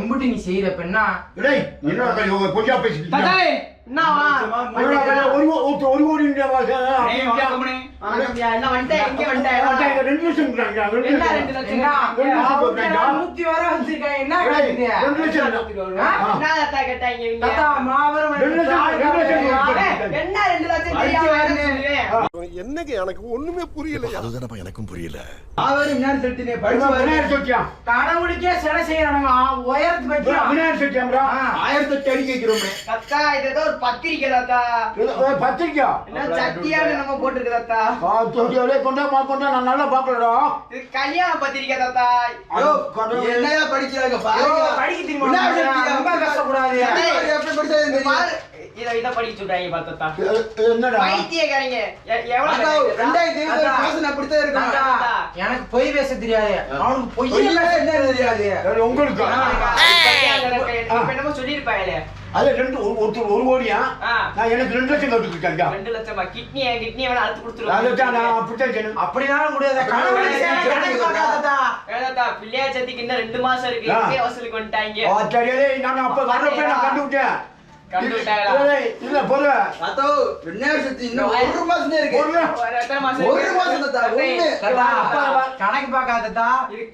நீ செய்யற பெண்ணா? டேய் என்ன பொய்யா பேசிட்டு ஒரு ஒரு ஒரு ஒரு கோடி என்ன ரெண்டு லட்சம் என்னங்க எனக்கு ஒண்ணுமே புரியல அதுதானப்பா எனக்கும் புரியல ஆவாரு படிச்சு படிச்சு பாரு. விநாயகர் சதுர்த்தியா? கடவுளுக்கே சிலை செய்யறானுங்க உயரத்து வைக்கிறான் விநாயகர் சதுர்த்தியாம்டா? ஆயிரத்தி எட்டு அடி கேட்கிறோமே தாத்தா இது ஏதோ ஒரு பத்திரிக்கை தாத்தா? என்ன சத்தியான்னு நம்ம போட்டிருக்கு தாத்தா அப்படியே கொண்டா, மா, கொண்டா, நான் நல்லா பார்க்கலடா. இது கல்யாண பத்திரிக்கை தாத்தா. என்னையா படிக்கிறாங்க படிக்க தெரியுமா விநாயகர் உனக்கு? சதுர்த்தி ரொம்ப கஷ்டப்படாது எப்படி படிச்சது இது. இத படிக்க சொல்றாங்க என்னடா? பைத்தியக்காரங்க. எவ்வளவு? ரெண்டாயிரத்தி இருபது நான் அப்படித்தான் எனக்கு பொய் பேச தெரியாது. அவனுக்கு பொய் பேச என்ன தெரியாது. உங்களுக்கு? என்னமோ சொல்லியிருப்பாங்களே. அது ரெண்டு ஒரு ஒருத்தர் ஒரு கோடியா. நான் எனக்கு ரெண்டு லட்சம் கட்டுக்கிட்டேன் ரெண்டு லட்சமா? கிட்னியை கிட்னியை வேணா அறுத்து அதான் நான் கொடுத்துருவாங்க அப்படித்தான் செய்யணும். அப்படினாலும் முடியாது. பிள்ளையார் சத்திக்கு இன்னும் ரெண்டு மாசம் இருக்கு. வசூலுக்கு வந்துட்டாங்க? ஆ, சரி, டேய், நான் அப்ப வர்றப்ப நான் கண்டுவிட்டேன் இல்ல பொருள் தாத்தா, விநாயகர் சதுர்த்தி இன்னும் ஒரு மாசம் இருக்கு. ஒரு கணக்கு பார்க்காததா? இது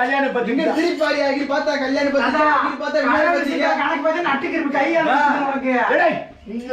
கல்யாணம் பத்திரிக்கை பார்த்தா கல்யாண பத்திரிக்கை, இங்க பார்த்தா விநாயகர் கடவுள் பத்திரிக்கை. சீக்கிரம் கணக்கு பார்த்து நட்டுக்கிருப்பு கையால உனக்கு. டேய், இங்க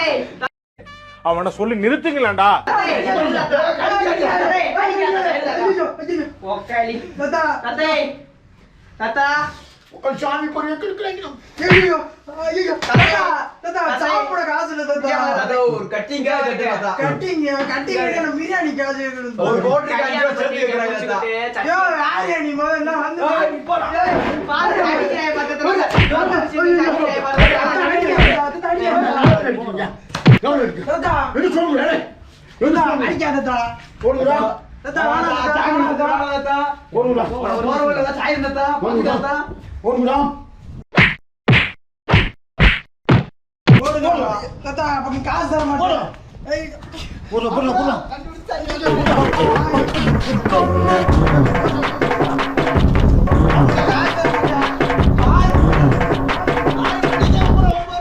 ஏய், அவனை சொல்லி நிறுத்துங்களேன்டா. தத்தா, உங்கள் சாமி பொருள் எடுத்துருக்கிறீங்க. ஐயோ, ஐயோ. தாத்தா, தாத்தா, சாப்பிட காசு இல்ல தாத்தா. அதோ, ஒரு. கட்டிங் கட்டிங் பிரியாணி காசு. ஒரு கல்யாணம் ரூபா சேர்த்து வைக்கிறாங்க தாத்தா. முடிச்சுக்கிட்டு, ஐயோ, சட்டி- யாரு நீ முதல்ல வந்து ஏய், பாரு, அடிக்கிறேன் பக்கத்துல. தாத்தா, அடிக்கிறேன் தாத்தா, பக்கத்துல. அடிக்காத, தாத்தா, அடிக்காத. எவ்வளவு எடுத்தீங்க? எவ்வளவு இருக்கு? தாத்தா, என்ன சொல்லுங்க, தாத்தா? அடிக்காத தாத்தா. தாத்தா, வேணாம் தாத்தா,